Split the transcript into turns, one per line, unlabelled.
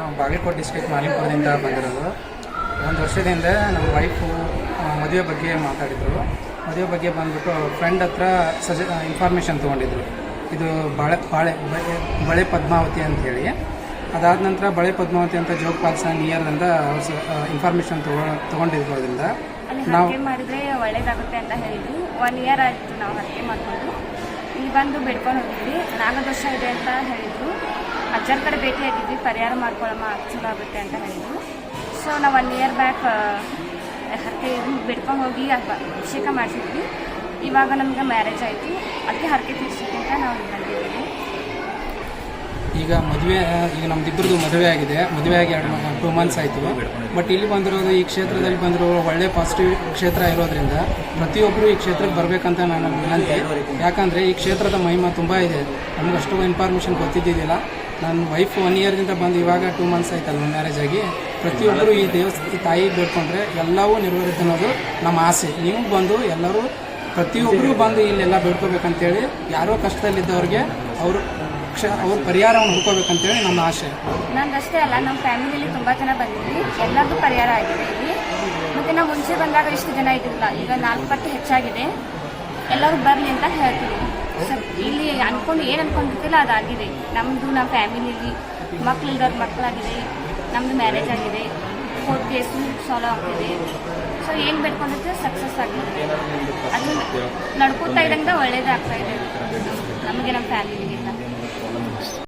ನಾವು ಬಾಗಲಕೋಟೆ ಡಿಸ್ಟ್ರಿಕ್ಟ್ ಮಾಲಿಂಪುರದಿಂದ ಬಂದಿರೋದು. ಒಂದು ವರ್ಷದಿಂದ ನಮ್ಮ ವೈಫು ಮದುವೆ ಬಗ್ಗೆ ಮಾತಾಡಿದರು. ಮದುವೆ ಬಗ್ಗೆ ಬಂದ್ಬಿಟ್ಟು ಫ್ರೆಂಡ್ ಹತ್ರ ಸಜೆ ಇನ್ಫಾರ್ಮೇಷನ್ ತೊಗೊಂಡಿದ್ರು. ಇದು ಬಾಳೆ ಬಾಳೆ ಬಳೆ- ಬಳೆ ಪದ್ಮಾವತಿ ಅಂತ ಹೇಳಿ. ಅದಾದ ನಂತರ ಬಳೆ ಪದ್ಮಾವತಿ ಅಂತ ಜೋಗ್ ಪಾಲ್ಸ ನಿಯರ್ದಿಂದ ಇನ್ಫಾರ್ಮೇಷನ್ ತಗೊ ತೊಗೊಂಡಿರೋದ್ರಿಂದ
ಅಲ್ಲಿ
ನಾವು
ಮಾಡಿದ್ರೆ ಒಳ್ಳೇದಾಗುತ್ತೆ ಅಂತ ಹೇಳಿದ್ರು. ಒನ್ ಇಯರ್ ಆಯಿತು ನಾವು ಹರಕೆ ಮಾಡಿಕೊಂಡು. ಇಲ್ಲಿ ಬಂದು ಬಿಡ್ಕೊಂಡು ಹೋಗಿದ್ವಿ. ನಾಲ್ಕು ವರ್ಷ ಇದೆ ಅಂತ ಹೇಳಿದ್ರು. ಅಜ್ಜರ ಕಡೆ ಭೇಟಿಯಾಗಿದ್ವಿ ಪರಿಹಾರ ಮಾಡ್ಕೊಳ್ಳಮ್ಮ ಚಲೋ ಆಗುತ್ತೆ ಅಂತ ಹೇಳಿದ್ರು. ಸೊ ನಾವು ಒನ್ ಇಯರ್ ಬ್ಯಾಕ್ ಹರಕೆ ಬಿಡ್ಕೊಂಡು ಹೋಗಿ ಅಭಿಷೇಕ ಮಾಡಿಸಿದ್ವಿ. ಇವಾಗ ನಮ್ಗೆ ಮ್ಯಾರೇಜ್ ಆಯಿತು. ಅದಕ್ಕೆ ಹರಕೆ ತೀರ್ಸೋಕ್ಕೆ ಅಂತ ನಾವು ಬಂದಿದ್ದೀವಿ.
ಈಗ ಮದುವೆ ಈಗ ನಮ್ದಿಬ್ಬರದು ಮದುವೆ ಆಗಿದೆ. ಮದುವೆ ಆಗಿ ಎರಡು ಟೂ ಮಂತ್ಸ್ ಆಯಿತು. ಬಟ್ ಇಲ್ಲಿ ಬಂದಿರೋದು ಈ ಕ್ಷೇತ್ರದಲ್ಲಿ ಬಂದಿರೋ ಒಳ್ಳೆ ಪಾಸಿಟಿವ್ ಕ್ಷೇತ್ರ ಇರೋದ್ರಿಂದ ಪ್ರತಿಯೊಬ್ಬರು ಈ ಕ್ಷೇತ್ರಕ್ಕೆ ಬರಬೇಕಂತ ನಾನು ವಿನಂತಿ. ಯಾಕಂದರೆ ಈ ಕ್ಷೇತ್ರದ ಮಹಿಮಾ ತುಂಬ ಇದೆ. ನಮ್ಗೆ ಅಷ್ಟು ಇನ್ಫಾರ್ಮೇಷನ್ ಗೊತ್ತಿದ್ದಿದ್ದಿಲ್ಲ. ನನ್ನ ವೈಫ್ ಒನ್ ಇಯರ್ದಿಂದ ಬಂದು ಇವಾಗ ಟೂ ಮಂತ್ಸ್ ಆಯ್ತಲ್ಲ ಮ್ಯಾರೇಜ್ ಆಗಿ. ಪ್ರತಿಯೊಬ್ಬರು ಈ ದೇವಸ್, ಈ ತಾಯಿ ಬೇಡ್ಕೊಂಡ್ರೆ ಎಲ್ಲವೂ ನೆರವೇರುತ್ತೆ ಅನ್ನೋದು ನಮ್ಮ ಆಸೆ. ನೀವು ಬಂದು ಎಲ್ಲರೂ ಪ್ರತಿಯೊಬ್ಬರು ಬಂದು ಇಲ್ಲೆಲ್ಲ ಬೇಡ್ಕೋಬೇಕಂತೇಳಿ ಯಾರೋ ಕಷ್ಟದಲ್ಲಿದ್ದವ್ರಿಗೆ ಅವರು ಕ್ಷ ಅವ್ರ ಪರಿಹಾರವನ್ನು ಹುಡ್ಕೋಬೇಕಂತೇಳಿ ನಮ್ಮ ಆಸೆ.
ನಂದಷ್ಟೇ ಅಲ್ಲ ನಮ್ಮ ಫ್ಯಾಮಿಲಿಯಲ್ಲಿ ತುಂಬ ಜನ ಬಂದಿದ್ವಿ. ಎಲ್ಲರಿಗೂ ಪರಿಹಾರ ಆಗಿದೆ ಇಲ್ಲಿ. ಮತ್ತು ನಾವು ಮುಂಚೆ ಬಂದಾಗ ಇಷ್ಟು ಜನ ಇದ್ದಿಲ್ಲ ಈಗ ನಾಲ್ಕು ಪಟ್ಟು ಹೆಚ್ಚಾಗಿದೆ. ಎಲ್ಲರೂ ಬರಲಿ ಅಂತ ಹೇಳ್ತೀವಿ. ಇಲ್ಲಿ ಅನ್ಕೊಂಡು ಏನು ಅನ್ಕೊಂಡಿರ್ತಿಲ್ಲ ಅದಾಗಿದೆ. ನಮ್ಮದು ನಮ್ಮ ಫ್ಯಾಮಿಲಿಲಿ ಮಕ್ಳಿಲ್ದವ್ರ ಮಕ್ಕಳಾಗಿದೆ ನಮ್ಮದು ಮ್ಯಾರೇಜ್ ಆಗಿದೆ. ಕೋರ್ಟ್ ಕೇಸು ಸಾಲ್ವ್ ಆಗ್ತಿದೆ. ಸೊ ಏನು ಬೇಡ್ಕೊಂಡಿರ್ತೀವಿ ಸಕ್ಸಸ್ ಆಗಿದೆ ಅದು ನಡ್ಕೋತಾ ಇದ್ದಂಗೆ ಒಳ್ಳೇದಾಗ್ತಾ ಇದೆ. ನಮಗೆ ನಮ್ಮ ಫ್ಯಾಮಿಲಿಗೆಲ್ಲ